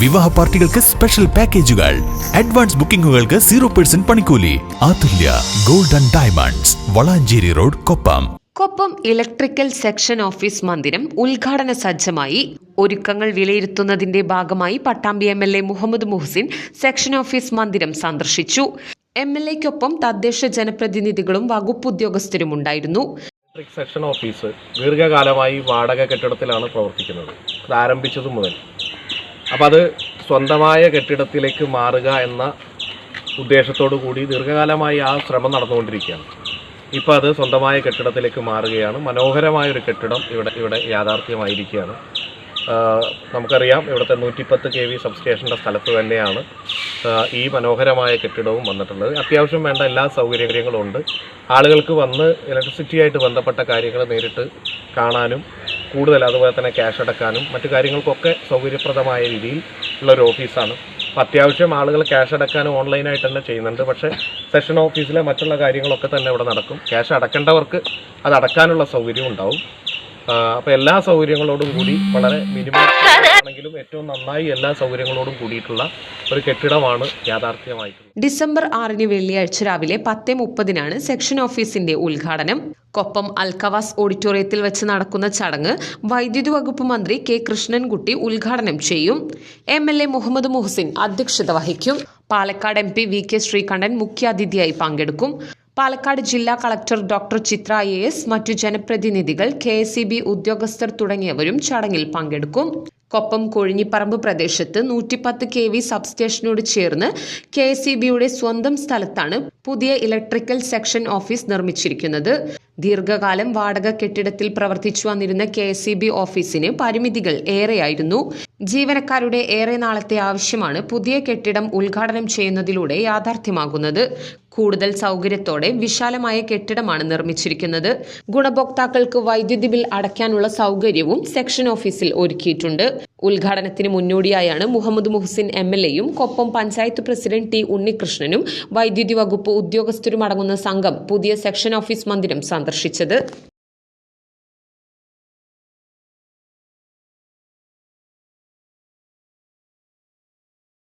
വിവാഹ പാർട്ടികൾക്ക് സ്പെഷ്യൽ പാക്കേജുകൾ അഡ്വാൻസ് ബുക്കിംഗുകൾക്ക് സീറോ പെർസെന്റ് പണിക്കൂലി. Athulya golden and diamonds Valanchery road Koppam. Koppam electrical section office മന്ദിരം ഉദ്ഘാടന സജ്ജമായി. ഒരുക്കങ്ങൾ വിലയിരുത്തുന്നതിന്റെ ഭാഗമായി Pattambi M L A Muhammad Muhsin section office മന്ദിരം സന്ദർശിച്ചു. എം എൽ എക്കൊപ്പം തദ്ദേശ ജനപ്രതിനിധികളും വകുപ്പ് ഉദ്യോഗസ്ഥരും ഉണ്ടായിരുന്നു. ഇലക്ട്രിക് സെക്ഷൻ ഓഫീസ് ദീർഘകാലമായി വാടക കെട്ടിടത്തിലാണ് പ്രവർത്തിക്കുന്നത്. ആരംഭിച്ചത് മുതൽ അപ്പോൾ അത് സ്വന്തമായ കെട്ടിടത്തിലേക്ക് മാറുക എന്ന ഉദ്ദേശത്തോടു കൂടി ദീർഘകാലമായി ആ ശ്രമം നടന്നുകൊണ്ടിരിക്കുകയാണ്. ഇപ്പോൾ അത് സ്വന്തമായ കെട്ടിടത്തിലേക്ക് മാറുകയാണ്. മനോഹരമായ ഒരു കെട്ടിടം ഇവിടെ ഇവിടെ യാഥാർത്ഥ്യമായിരിക്കുകയാണ്. നമുക്കറിയാം ഇവിടുത്തെ നൂറ്റിപ്പത്ത് കെ വി സബ്സ്റ്റേഷന്റെ സ്ഥലത്ത് തന്നെയാണ് ഈ മനോഹരമായ കെട്ടിടവും വന്നിട്ടുള്ളത്. അത്യാവശ്യം വേണ്ട എല്ലാ സൗകര്യങ്ങളും ഉണ്ട് ആളുകൾക്ക് വന്ന് ഇലക്ട്രിസിറ്റിയായിട്ട് ബന്ധപ്പെട്ട കാര്യങ്ങൾ നേരിട്ട് കാണാനും കൂടുതൽ അതുപോലെ തന്നെ ക്യാഷ് അടക്കാനും മറ്റു കാര്യങ്ങൾക്കൊക്കെ സൗകര്യപ്രദമായ രീതിയിൽ ഉള്ള ഒരു ഓഫീസാണ് അപ്പോൾ അത്യാവശ്യം ആളുകൾ ക്യാഷ് അടക്കാനും ഓൺലൈനായിട്ട് തന്നെ ചെയ്യുന്നുണ്ട്. പക്ഷേ സെഷൻ ഓഫീസിലെ മറ്റുള്ള കാര്യങ്ങളൊക്കെ തന്നെ ഇവിടെ നടക്കും. ക്യാഷ് അടക്കേണ്ടവർക്ക് അത് അടക്കാനുള്ള സൗകര്യം ഉണ്ടാവും. അപ്പോൾ എല്ലാ സൗകര്യങ്ങളോടും കൂടി വളരെ മിനിമം ആണെങ്കിലും ഏറ്റവും നന്നായി എല്ലാ സൗകര്യങ്ങളോടും കൂടിയിട്ടുള്ള ഒരു കെട്ടിടമാണ് യാഥാർത്ഥ്യമായിട്ടുള്ളത്. ഡിസംബർ ആറിന് വെള്ളിയാഴ്ച രാവിലെ പത്ത് മുപ്പതിനാണ് സെക്ഷൻ ഓഫീസിന്റെ ഉദ്ഘാടനം. കൊപ്പം അൽക്കവാസ് ഓഡിറ്റോറിയത്തിൽ വെച്ച് നടക്കുന്ന ചടങ്ങ് വൈദ്യുതി വകുപ്പ് മന്ത്രി കെ കൃഷ്ണൻകുട്ടി ഉദ്ഘാടനം ചെയ്യും. M L A Muhammad Muhsin അധ്യക്ഷത വഹിക്കും. Palakkad M P V K Sreekandan മുഖ്യാതിഥിയായി പങ്കെടുക്കും. പാലക്കാട് ജില്ലാ collector doctor Chithra A S മറ്റു ജനപ്രതിനിധികൾ കെ എസ് ഉദ്യോഗസ്ഥർ തുടങ്ങിയവരും ചടങ്ങിൽ പങ്കെടുക്കും. കൊപ്പം കൊഴിഞ്ഞിപ്പറമ്പ് പ്രദേശത്ത് നൂറ്റിപ്പത്ത് കെ വി സബ്സ്റ്റേഷനോട് ചേർന്ന് കെ എസ് സ്വന്തം സ്ഥലത്താണ് പുതിയ ഇലക്ട്രിക്കൽ സെക്ഷൻ ഓഫീസ് നിർമ്മിച്ചിരിക്കുന്നത്. ദീർഘകാലം വാടക കെട്ടിടത്തിൽ പ്രവർത്തിച്ചു വന്നിരുന്ന കെ എസ് ഓഫീസിന് പരിമിതികൾ ഏറെയായിരുന്നു. ജീവനക്കാരുടെ ഏറെ നാളത്തെ ആവശ്യമാണ് പുതിയ കെട്ടിടം ഉദ്ഘാടനം ചെയ്യുന്നതിലൂടെ യാഥാർത്ഥ്യമാകുന്നത്. കൂടുതൽ സൗകര്യത്തോടെ വിശാലമായ കെട്ടിടമാണ് നിർമ്മിച്ചിരിക്കുന്നത്. ഗുണഭോക്താക്കൾക്ക് വൈദ്യുതി ബിൽ അടയ്ക്കാനുള്ള സൗകര്യവും സെക്ഷൻ ഓഫീസിൽ ഒരുക്കിയിട്ടുണ്ട്. ഉദ്ഘാടനത്തിന് മുന്നോടിയായാണ് മുഹമ്മദ് മുഹസിൻ എം എൽ എയും കൊപ്പം പഞ്ചായത്ത് പ്രസിഡന്റ് ടി ഉണ്ണികൃഷ്ണനും വൈദ്യുതി വകുപ്പ് ഉദ്യോഗസ്ഥരും അടങ്ങുന്ന സംഘം പുതിയ സെക്ഷൻ ഓഫീസ് മന്ദിരം സന്ദർശിച്ചത്.